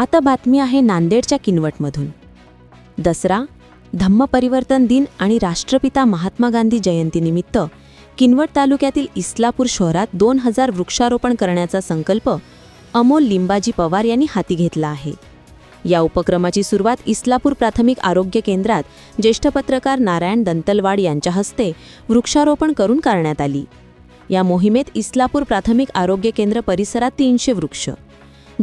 आता बातमी आहे नांदेडच्या किनवटमधून. दसरा धम्म परिवर्तन दिन आणि राष्ट्रपिता महात्मा गांधी जयंतीनिमित्त किनवट तालुक्यातील इस्लापूर शहरात दोन हजार वृक्षारोपण करण्याचा संकल्प अमोल लिंबाजी पवार यांनी हाती घेतला आहे. या उपक्रमाची सुरुवात इस्लापूर प्राथमिक आरोग्य केंद्रात ज्येष्ठ पत्रकार नारायण दंतलवाड यांच्या हस्ते वृक्षारोपण करून करण्यात आली. या मोहिमेत इस्लापूर प्राथमिक आरोग्य केंद्र परिसरात तीनशे वृक्ष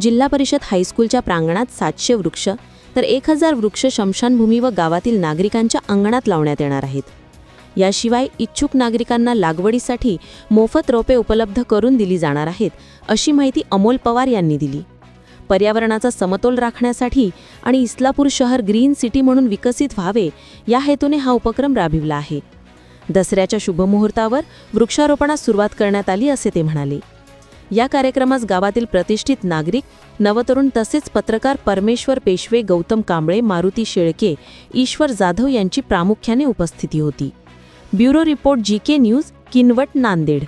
जिल्हा परिषद हायस्कूलच्या प्रांगणात सातशे वृक्ष तर एक हजार वृक्ष शमशानभूमी व गावातील नागरिकांच्या अंगणात लावण्यात येणार आहेत. याशिवाय इच्छुक नागरिकांना लागवडीसाठी मोफत रोपे उपलब्ध करून दिली जाणार आहेत अशी माहिती अमोल पवार यांनी दिली. पर्यावरणाचा समतोल राखण्यासाठी आणि इस्लापूर शहर ग्रीन सिटी म्हणून विकसित व्हावे या हेतूने हा उपक्रम राबविला आहे. दसऱ्याच्या शुभमुहूर्तावर वृक्षारोपणास सुरुवात करण्यात आली असे ते म्हणाले. या कार्यक्रमास गावातील प्रतिष्ठित नागरिक नवतरुण तसेच पत्रकार परमेश्वर पेशवे गौतम कांबळे मारुती शेळके ईश्वर जाधव यांची प्रामुख्याने उपस्थिती होती. Bureau report G K news Kinwat Nanded.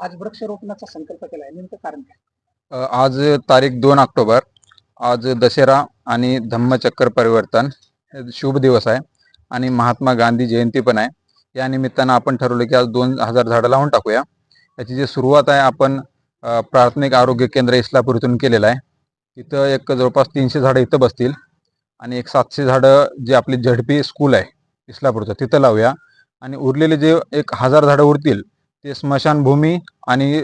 आज वृक्षारोपणाचा संकल्प केला आहे नेमकं कारण काय? आज तारीख दोन ऑक्टोबर. आज दसरा आणि धम्मचक्र परिवर्तन. शुभ दिवस आहे आणि महात्मा गांधी जयंती पण आहे. या निमित्तानं आपण ठरवलं की आज दोन हजार झाडं लावून टाकूया. याची जी सुरुवात आहे आपण प्राथमिक आरोग्य केंद्र इस्लापूरतून केलेलं आहे. तिथं एक जवळपास तीनशे झाडं इथं बसतील आणि एक सातशे झाडं जे आपली झडपी स्कूल आहे इस्लापूरचं तिथं लावूया. आणि उरलेले जे एक हजार झाडं उरतील ते स्मशानभूमी आणि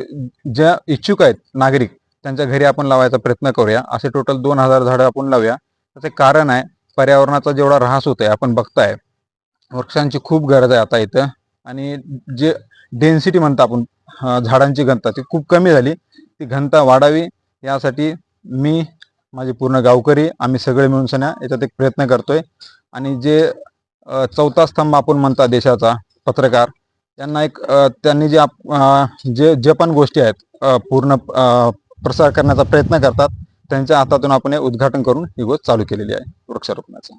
ज्या इच्छुक आहेत नागरिक त्यांच्या घरी आपण लावायचा प्रयत्न करूया. असे टोटल दोन हजार झाडं आपण लावूया. त्याचे कारण आहे पर्यावरणाचा जेवढा ऱ्हास होतोय आपण बघताय वृक्षांची खूप गरज आहे आता इथं. आणि जे डेन्सिटी म्हणतो आपण झाडांची घनता ती खूप कमी झाली. ती घनता वाढावी यासाठी मी माझे पूर्ण गावकरी आम्ही सगळे मिळून सण्या याच्यात एक प्रयत्न करतोय. आणि जे चौथा स्तंभ आपण म्हणता देशाचा पत्रकार त्यांना एक त्यांनी जे आप- जे जे पण गोष्टी आहेत पूर्ण प्रसार करण्याचा प्रयत्न करतात त्यांच्या हातातून आपण हे उद्घाटन करून ही गोष्ट चालू केलेली आहे वृक्षारोपणाचं.